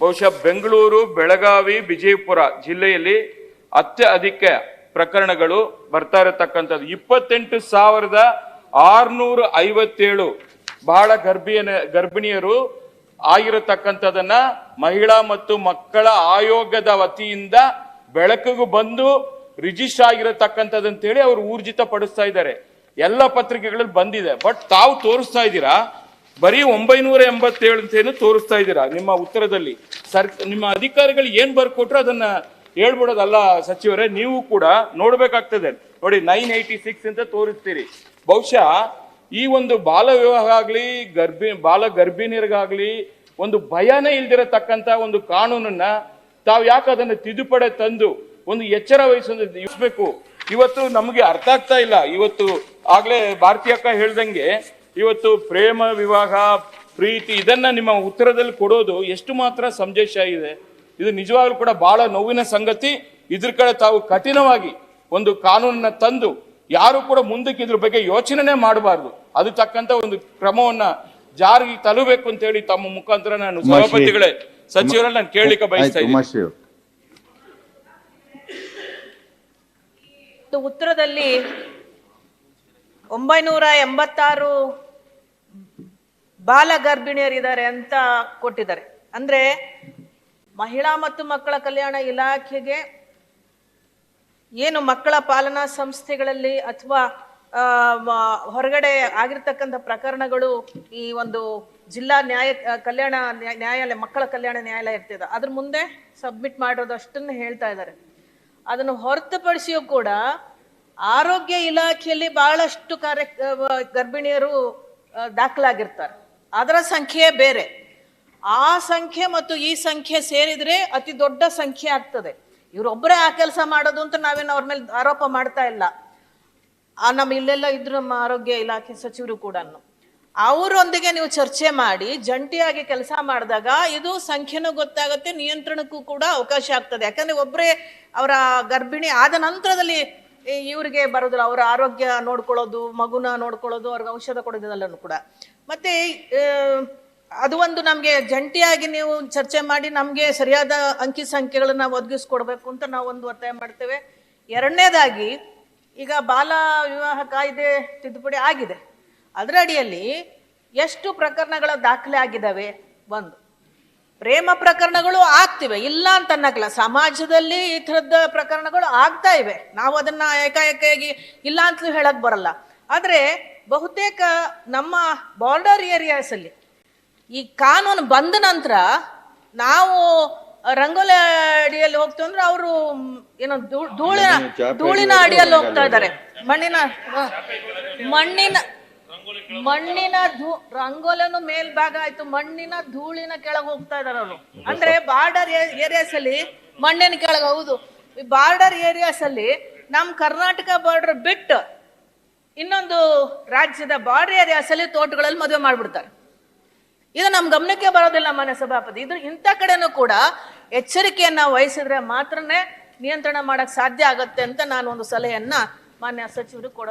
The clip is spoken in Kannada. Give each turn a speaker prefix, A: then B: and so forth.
A: ಬಹುಶಃ ಬೆಂಗಳೂರು, ಬೆಳಗಾವಿ, ವಿಜಯಪುರ ಜಿಲ್ಲೆಯಲ್ಲಿ ಅತ್ಯಧಿಕ ಪ್ರಕರಣಗಳು ಬರ್ತಾ ಇರತಕ್ಕಂಥದ್ದು. ಇಪ್ಪತ್ತೆಂಟು ಸಾವಿರದ ಆರ್ನೂರ ಐವತ್ತೇಳು ಬಹಳ ಗರ್ಭಿಯ ಗರ್ಭಿಣಿಯರು ಆಗಿರತಕ್ಕಂಥದನ್ನ ಮಹಿಳಾ ಮತ್ತು ಮಕ್ಕಳ ಆಯೋಗದ ವತಿಯಿಂದ ಬೆಳಕಿಗೆ ಬಂದು ರಿಜಿಸ್ಟರ್ ಆಗಿರತಕ್ಕಂಥದ್ದಂತೇಳಿ ಅವರು ಊರ್ಜಿತ ಪಡಿಸ್ತಾ ಇದ್ದಾರೆ. ಎಲ್ಲ ಪತ್ರಿಕೆಗಳಲ್ಲಿ ಬಂದಿದೆ. ಬಟ್ ತಾವು ತೋರಿಸ್ತಾ ಇದ್ದೀರಾ? ಬರೀ ಒಂಬೈನೂರ ಎಂಬತ್ತೇಳು ಅಂತ ಏನು ತೋರಿಸ್ತಾ ಇದ್ದೀರಾ? ನಿಮ್ಮ ಉತ್ತರದಲ್ಲಿ. ಸರ್, ನಿಮ್ಮ ಅಧಿಕಾರಿಗಳು ಏನು ಬರ್ಕೊಟ್ರು ಅದನ್ನ ಹೇಳ್ಬಿಡೋದಲ್ಲ ಸಚಿವರೇ, ನೀವು ಕೂಡ ನೋಡಬೇಕಾಗ್ತದೆ. ನೋಡಿ, ನೈನ್ ಏಯ್ಟಿ ಸಿಕ್ಸ್ ಅಂತ ತೋರಿಸ್ತೀರಿ. ಬಹುಶಃ ಈ ಒಂದು ಬಾಲ ವಿವಾಹ ಆಗಲಿ, ಗರ್ಭಿ, ಬಾಲ ಗರ್ಭಿಣಿಯರಿಗಾಗಲಿ ಒಂದು ಭಯನೇ ಇಲ್ದಿರತಕ್ಕಂಥ ಒಂದು ಕಾನೂನನ್ನ ತಾವು ಯಾಕೆ ಅದನ್ನು ತಿದ್ದುಪಡೆ ತಂದು ಒಂದು ಎಚ್ಚರ ವಹಿಸಬೇಕು ಇವತ್ತು ನಮಗೆ ಅರ್ಥ ಆಗ್ತಾ ಇಲ್ಲ. ಇವತ್ತು ಆಗ್ಲೇ ಭಾರತೀಯ ಅಕ್ಕ ಹೇಳ್ದಂಗೆ ಇವತ್ತು ಪ್ರೇಮ ವಿವಾಹ ಪ್ರೀತಿ ಇದನ್ನ ನಿಮ್ಮ ಉತ್ತರದಲ್ಲಿ ಕೊಡೋದು ಎಷ್ಟು ಮಾತ್ರ ಸಂಜೇಶ ಇದೆ. ಇದು ನಿಜವಾಗ್ಲೂ ಕೂಡ ಬಹಳ ನೋವಿನ ಸಂಗತಿ. ಇದ್ರ ಕಡೆ ತಾವು ಕಠಿಣವಾಗಿ ಒಂದು ಕಾನೂನನ್ನ ತಂದು ಯಾರು ಕೂಡ ಮುಂದಕ್ಕೆ ಇದ್ರ ಬಗ್ಗೆ ಯೋಚನೆ ಮಾಡಬಾರ್ದು. ಅದು ತಕ್ಕಂತ ಒಂದು ಕ್ರಮವನ್ನ ಜಾರಿಗೆ ತಲುಬೇಕು ಅಂತ ಹೇಳಿ ತಮ್ಮ ಮುಖಾಂತರ ನಾನು. ಸಭಾಪತಿಗಳೇ ಸಚಿವರಲ್ಲಿ ನಾನು ಕೇಳಲಿಕ್ಕೆ ಬಯಸ್ತಾ ಇದ್ದೀನಿ.
B: ಉತ್ತರದಲ್ಲಿ ಒಂಬೈನೂರ ಎಂಬತ್ತಾರು ಬಾಲ ಗರ್ಭಿಣಿಯರಿದ್ದಾರೆ ಅಂತ ಕೊಟ್ಟಿದ್ದಾರೆ. ಅಂದ್ರೆ ಮಹಿಳಾ ಮತ್ತು ಮಕ್ಕಳ ಕಲ್ಯಾಣ ಇಲಾಖೆಗೆ ಏನು ಮಕ್ಕಳ ಪಾಲನಾ ಸಂಸ್ಥೆಗಳಲ್ಲಿ ಅಥವಾ ಹೊರಗಡೆ ಆಗಿರ್ತಕ್ಕಂಥ ಪ್ರಕರಣಗಳು ಈ ಒಂದು ಜಿಲ್ಲಾ ನ್ಯಾಯ, ಕಲ್ಯಾಣ ನ್ಯಾ- ನ್ಯಾಯಾಲಯ, ಮಕ್ಕಳ ಕಲ್ಯಾಣ ನ್ಯಾಯಾಲಯ ಇರ್ತದೆ. ಅದ್ರ ಮುಂದೆ ಸಬ್ಮಿಟ್ ಮಾಡೋದಷ್ಟನ್ನು ಹೇಳ್ತಾ ಇದ್ದಾರೆ. ಅದನ್ನು ಹೊರತುಪಡಿಸಿಯೂ ಕೂಡ ಆರೋಗ್ಯ ಇಲಾಖೆಯಲ್ಲಿ ಬಹಳಷ್ಟು ಕಾರ್ಯ ಗರ್ಭಿಣಿಯರು ದಾಖಲಾಗಿರ್ತಾರೆ. ಅದರ ಸಂಖ್ಯೆ ಬೇರೆ. ಆ ಸಂಖ್ಯೆ ಮತ್ತು ಈ ಸಂಖ್ಯೆ ಸೇರಿದರೆ ಅತಿ ದೊಡ್ಡ ಸಂಖ್ಯೆ ಆಗ್ತದೆ. ಇವರೊಬ್ಬರೇ ಆ ಕೆಲಸ ಮಾಡೋದು ಅಂತ ನಾವೇನು ಅವ್ರ ಮೇಲೆ ಆರೋಪ ಮಾಡ್ತಾ ಇಲ್ಲ. ಆ ನಮ್ಮ ಇಲ್ಲೆಲ್ಲ ಇದ್ರು ನಮ್ಮ ಆರೋಗ್ಯ ಇಲಾಖೆ ಸಚಿವರು ಕೂಡ ಅವರೊಂದಿಗೆ ನೀವು ಚರ್ಚೆ ಮಾಡಿ, ಜಂಟಿಯಾಗಿ ಕೆಲಸ ಮಾಡಿದಾಗ ಇದು ಸಂಖ್ಯೆನೂ ಗೊತ್ತಾಗುತ್ತೆ, ನಿಯಂತ್ರಣಕ್ಕೂ ಕೂಡ ಅವಕಾಶ ಆಗ್ತದೆ. ಯಾಕಂದ್ರೆ ಒಬ್ಬರೇ ಅವರ ಗರ್ಭಿಣಿ ಆದ ನಂತರದಲ್ಲಿ ಇವರಿಗೆ ಬರೋದಿಲ್ಲ, ಅವರ ಆರೋಗ್ಯ ನೋಡ್ಕೊಳ್ಳೋದು, ಮಗುನ ನೋಡ್ಕೊಳ್ಳೋದು, ಅವ್ರಿಗೆ ಔಷಧ ಕೊಡೋದೆಲ್ಲನೂ ಕೂಡ. ಮತ್ತೆ ಅದು ಒಂದು ನಮಗೆ ಜಂಟಿಯಾಗಿ ನೀವು ಚರ್ಚೆ ಮಾಡಿ ನಮಗೆ ಸರಿಯಾದ ಅಂಕಿ ಸಂಖ್ಯೆಗಳನ್ನ ಒದಗಿಸ್ಕೊಡ್ಬೇಕು ಅಂತ ನಾವು ಒಂದು ಒತ್ತಾಯ ಮಾಡ್ತೇವೆ. ಎರಡನೇದಾಗಿ, ಈಗ ಬಾಲ ವಿವಾಹ ಕಾಯ್ದೆ ತಿದ್ದುಪಡಿ ಆಗಿದೆ. ಅದರ ಅಡಿಯಲ್ಲಿ ಎಷ್ಟು ಪ್ರಕರಣಗಳ ದಾಖಲೆ ಆಗಿದ್ದಾವೆ? ಒಂದು. ಪ್ರೇಮ ಪ್ರಕರಣಗಳು ಆಗ್ತಿವೆ. ಇಲ್ಲ ಅಂತ ಅನ್ನಕ್ಕಿಲ್ಲ ಸಮಾಜದಲ್ಲಿ ಈ ಥರದ ಪ್ರಕರಣಗಳು ಆಗ್ತಾ ಇವೆ. ನಾವು ಅದನ್ನ ಏಕಾಏಕಾಗಿ ಇಲ್ಲ ಅಂತಲೂ ಹೇಳಕ್ ಬರಲ್ಲ. ಆದರೆ ಬಹುತೇಕ ನಮ್ಮ ಬಾರ್ಡರ್ ಏರಿಯಾಸಲ್ಲಿ ಈ ಕಾನೂನು ಬಂದ ನಂತರ ನಾವು ರಂಗೋಲಿ ಅಡಿಯಲ್ಲಿ ಹೋಗ್ತೀವಿ ಅಂದ್ರೆ ಅವರು ಏನೋ ಧೂಳಿನ ಧೂಳಿನ ಅಡಿಯಲ್ಲಿ ಹೋಗ್ತಾ ಇದ್ದಾರೆ. ಮಣ್ಣಿನ ಮಣ್ಣಿನ ಮಣ್ಣಿನ ಧೂ ರಂಗೋಲನು ಮೇಲ್ಭಾಗ ಆಯ್ತು, ಮಣ್ಣಿನ ಧೂಳಿನ ಕೆಳಗೆ ಹೋಗ್ತಾ ಇದಾರೆ ಅವರು. ಅಂದ್ರೆ ಬಾರ್ಡರ್ ಏರಿಯಾಸ್ ಅಲ್ಲಿ ಮಣ್ಣಿನ ಕೆಳಗೆ, ಹೌದು. ಬಾರ್ಡರ್ ಏರಿಯಾಸ್ ಅಲ್ಲಿ ನಮ್ ಕರ್ನಾಟಕ ಬಾರ್ಡರ್ ಬಿಟ್ಟು ಇನ್ನೊಂದು ರಾಜ್ಯದ ಬಾರ್ಡರ್ ಏರಿಯಾಸ್ ಅಲ್ಲಿ ತೋಟಗಳಲ್ಲಿ ಮದುವೆ ಮಾಡ್ಬಿಡ್ತಾರೆ. ಇದು ನಮ್ ಗಮನಕ್ಕೆ ಬರೋದಿಲ್ಲ ಮನೆ ಸಭಾಪತಿ. ಇದು ಇಂಥ ಕಡೆನೂ ಕೂಡ ಎಚ್ಚರಿಕೆಯನ್ನ ವಹಿಸಿದ್ರೆ ಮಾತ್ರನೇ ನಿಯಂತ್ರಣ ಮಾಡಕ್ ಸಾಧ್ಯ ಆಗತ್ತೆ ಅಂತ ನಾನು ಒಂದು ಸಲಹೆಯನ್ನ ಮಾನ್ಯ ಸಚಿವರು ಕೊಡ